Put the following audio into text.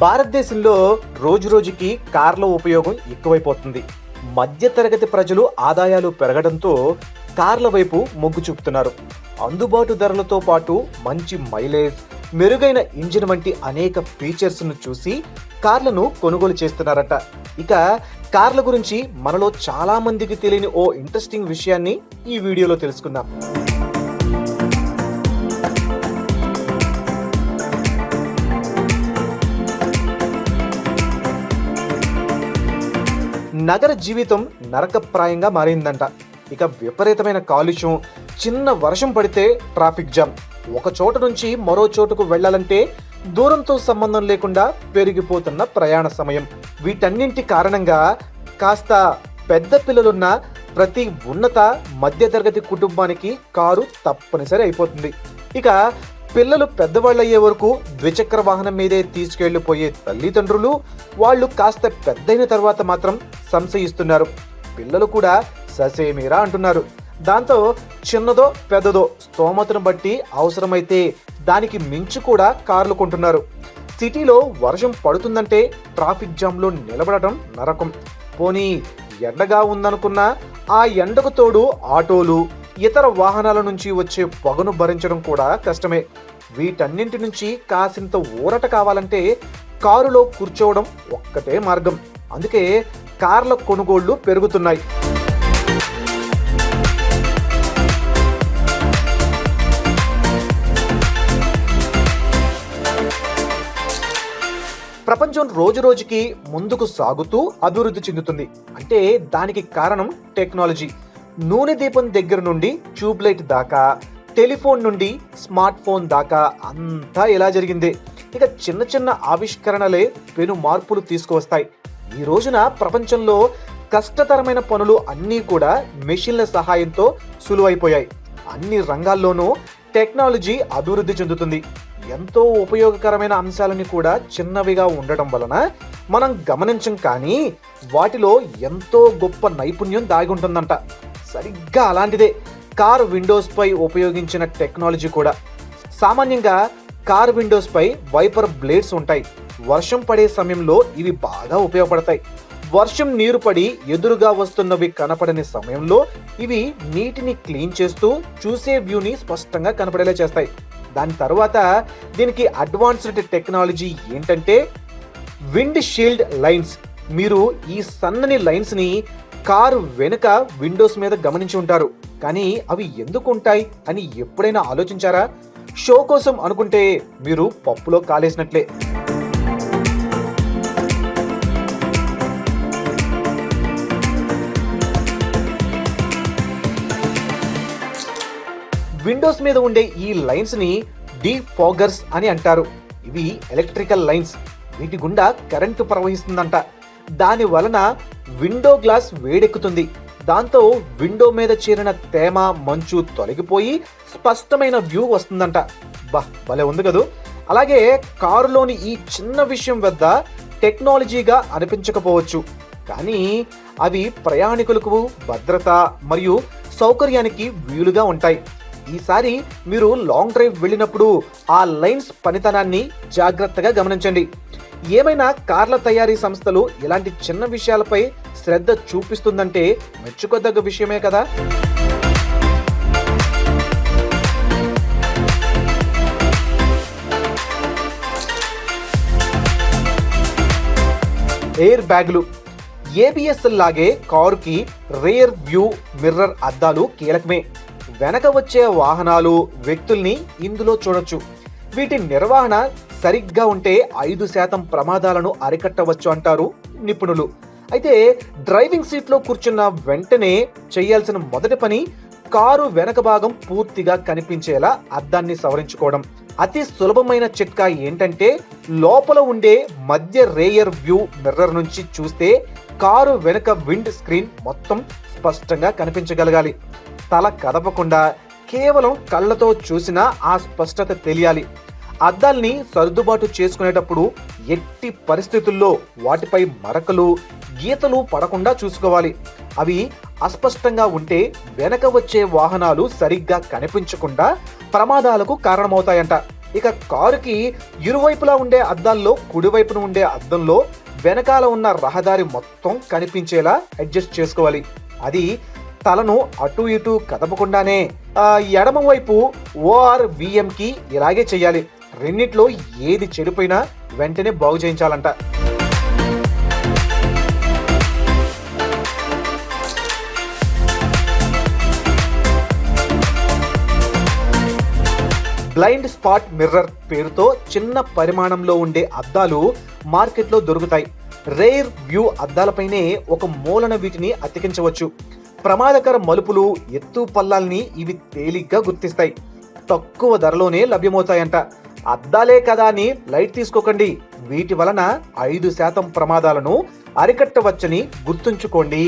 భారతదేశంలో రోజు రోజుకి కార్ల ఉపయోగం ఎక్కువైపోతుంది. మధ్యతరగతి ప్రజలు ఆదాయాలు పెరగడంతో కార్ల వైపు మొగ్గు చూపుతున్నారు. అందుబాటు ధరలతో పాటు మంచి మైలేజ్ మెరుగైన ఇంజిన్ వంటి అనేక ఫీచర్స్ను చూసి కార్లను కొనుగోలు చేస్తున్నారట. ఇక కార్ల గురించి మనలో చాలామందికి తెలియని ఓ ఇంట్రెస్టింగ్ విషయాన్ని ఈ వీడియోలో తెలుసుకుందాం. నగర జీవితం నరకప్రాయంగా మారిందంట. ఇక విపరీతమైన కాలుష్యం చిన్న వర్షం పడితే ట్రాఫిక్ జామ్. ఒక చోట నుంచి మరో చోటుకు వెళ్ళాలంటే దూరంతో సంబంధం లేకుండా పెరిగిపోతున్న ప్రయాణ సమయం. వీటన్నింటి కారణంగా కాస్త పెద్ద పిల్లలున్న ప్రతి ఉన్నత మధ్యతరగతి కుటుంబానికి కారు తప్పనిసరి అయిపోతుంది. ఇక పిల్లలు పెద్దవాళ్ళు అయ్యే వరకు ద్విచక్ర వాహనం మీదే తీసుకెళ్ళిపోయే తల్లిదండ్రులు వాళ్ళు కాస్త పెద్దయిన తర్వాత మాత్రం సంశయిస్తున్నారు. పిల్లలు కూడా ససేమీరా అంటున్నారు. దాంతో చిన్నదో పెద్దదో స్తోమతను బట్టి అవసరమైతే దానికి మించి కూడా కార్లు కొంటున్నారు. సిటీలో వర్షం పడుతుందంటే ట్రాఫిక్ జామ్లో నిలబడటం నరకం. పోనీ ఎండగా ఉందనుకున్నా ఆ ఎండకు తోడు ఆటోలు ఇతర వాహనాల నుంచి వచ్చే పొగను భరించడం కూడా కష్టమే. వీటన్నింటి నుంచి కాసింత ఊరట కావాలంటే కారులో కూర్చోవడం ఒక్కటే మార్గం. అందుకే కార్ల కొనుగోళ్ళు పెరుగుతున్నాయి. ప్రపంచం రోజు రోజుకి ముందుకు సాగుతూ అభివృద్ధి చెందుతుంది. అంటే దానికి కారణం టెక్నాలజీ. నూనె దీపం దగ్గర నుండి ట్యూబ్లైట్ దాకా టెలిఫోన్ నుండి స్మార్ట్ ఫోన్ దాకా అంతా ఇలా జరిగింది. ఇక చిన్న చిన్న ఆవిష్కరణలే పెను మార్పులు తీసుకువస్తాయి. ఈ రోజున ప్రపంచంలో కష్టతరమైన పనులు అన్నీ కూడా మెషిన్ల సహాయంతో సులువైపోయాయి. అన్ని రంగాల్లోనూ టెక్నాలజీ అభివృద్ధి చెందుతుంది. ఎంతో ఉపయోగకరమైన అంశాలని కూడా చిన్నవిగా ఉండటం వలన మనం గమనించం కానీ వాటిలో ఎంతో గొప్ప నైపుణ్యం దాగి ఉంటుందంట. సరిగ్గా అలాంటిదే. కార్ విండోస్పై ఉపయోగించిన టెక్నాలజీ కూడా. సామాన్యంగా కార్ విండోస్పై వైపర్ బ్లేడ్స్ ఉంటాయి. వర్షం పడే సమయంలో ఇవి బాగా ఉపయోగపడతాయి. వర్షం నీరు పడి ఎదురుగా వస్తున్నవి కనపడని సమయంలో ఇవి నీటిని క్లీన్ చేస్తూ చూసే వ్యూని స్పష్టంగా కనపడేలా చేస్తాయి. దాని తర్వాత దీనికి అడ్వాన్స్డ్ టెక్నాలజీ ఏంటంటే విండ్ షీల్డ్ లైన్స్. మీరు ఈ సన్నని లైన్స్ని కారు వెనుక విండోస్ మీద గమనించి ఉంటారు. కానీ అవి ఎందుకు ఉంటాయి అని ఎప్పుడైనా ఆలోచించారా? షో కోసం అనుకుంటే మీరు పప్పులో కాలేసినట్లే. విండోస్ మీద ఉండే ఈ లైన్స్ని ఫోగర్స్ అని అంటారు. ఇవి ఎలక్ట్రికల్ లైన్స్. వీటి గుండా కరెంటు ప్రవహిస్తుందంట. దాని వలన విండో గ్లాస్ వేడెక్కుతుంది. దాంతో విండో మీద చేరిన తేమ మంచు తొలగిపోయి స్పష్టమైన వ్యూ వస్తుందంట. బా భలే ఉంది కదూ. అలాగే కారులోని ఈ చిన్న విషయం వద్ద టెక్నాలజీగా అనిపించకపోవచ్చు. కానీ అవి ప్రయాణికులకు భద్రత మరియు సౌకర్యానికి వీలుగా ఉంటాయి. ఈసారి మీరు లాంగ్ డ్రైవ్ వెళ్ళినప్పుడు ఆ లైన్స్ పనితనాన్ని జాగ్రత్తగా గమనించండి. ఏమైనా కార్ల తయారీ సంస్థలు ఇలాంటి చిన్న విషయాలపై శ్రద్ధ చూపిస్తుందంటే మెచ్చుకోదగ్గ విషయమే కదా. ఎయిర్ బ్యాగులు. ఏబిఎస్ లాగే కారుకి రేర్ వ్యూ మిర్రర్ అద్దాలు కీలకమే. వెనక వచ్చే వాహనాలు వ్యక్తుల్ని ఇందులో చూడొచ్చు. వీటి నిర్వహణ సరిగ్గా ఉంటే ఐదు శాతం ప్రమాదాలను అరికట్టవచ్చు అంటారు నిపుణులు. అయితే డ్రైవింగ్ సీట్లో కూర్చున్న వెంటనే చేయాల్సిన మొదటి పని కారు వెనక భాగం పూర్తిగా కనిపించేలా అద్దాన్ని సవరించుకోవడం. అతి సులభమైన చిట్కా ఏంటంటే లోపల ఉండే మధ్య రేయర్ వ్యూ మిర్రర్ నుంచి చూస్తే కారు వెనుక విండ్ స్క్రీన్ మొత్తం స్పష్టంగా కనిపించగలగాలి. తల కదపకుండా కేవలం కళ్ళతో చూసినా ఆ స్పష్టత తెలియాలి. అద్దాల్ని సర్దుబాటు చేసుకునేటప్పుడు ఎట్టి పరిస్థితుల్లో వాటిపై మరకలు గీతలు పడకుండా చూసుకోవాలి. అవి అస్పష్టంగా ఉంటే వెనక వచ్చే వాహనాలు సరిగ్గా కనిపించకుండా ప్రమాదాలకు కారణమవుతాయంట. ఇక కారుకి ఇరువైపులా ఉండే అద్దాల్లో కుడివైపున ఉండే అద్దంలో వెనకాల ఉన్న రహదారి మొత్తం కనిపించేలా అడ్జస్ట్ చేసుకోవాలి. అది తలను అటు ఇటు కదపకుండానే ఎడమ వైపు ఓఆర్ విఎంకి ఇలాగే చేయాలి. రెండిట్లో ఏది చెడిపోయినా వెంటనే బాగు చేయించాలంట. బ్లైండ్ స్పాట్ మిర్రర్ పేరుతో చిన్న పరిమాణంలో ఉండే అద్దాలు మార్కెట్లో దొరుకుతాయి. రేర్ వ్యూ అద్దాలపైనే ఒక మూలన వీటిని అతికించవచ్చు. ప్రమాదకర మలుపులు ఎత్తు పల్లాల్ని ఇవి తేలిగ్గా గుర్తిస్తాయి. తక్కువ ధరలోనే లభ్యమవుతాయంట. అద్దాలే కదా అని లైట్ తీసుకోకండి. వీటి వలన ఐదు శాతం ప్రమాదాలను అరికట్టవచ్చని గుర్తుంచుకోండి.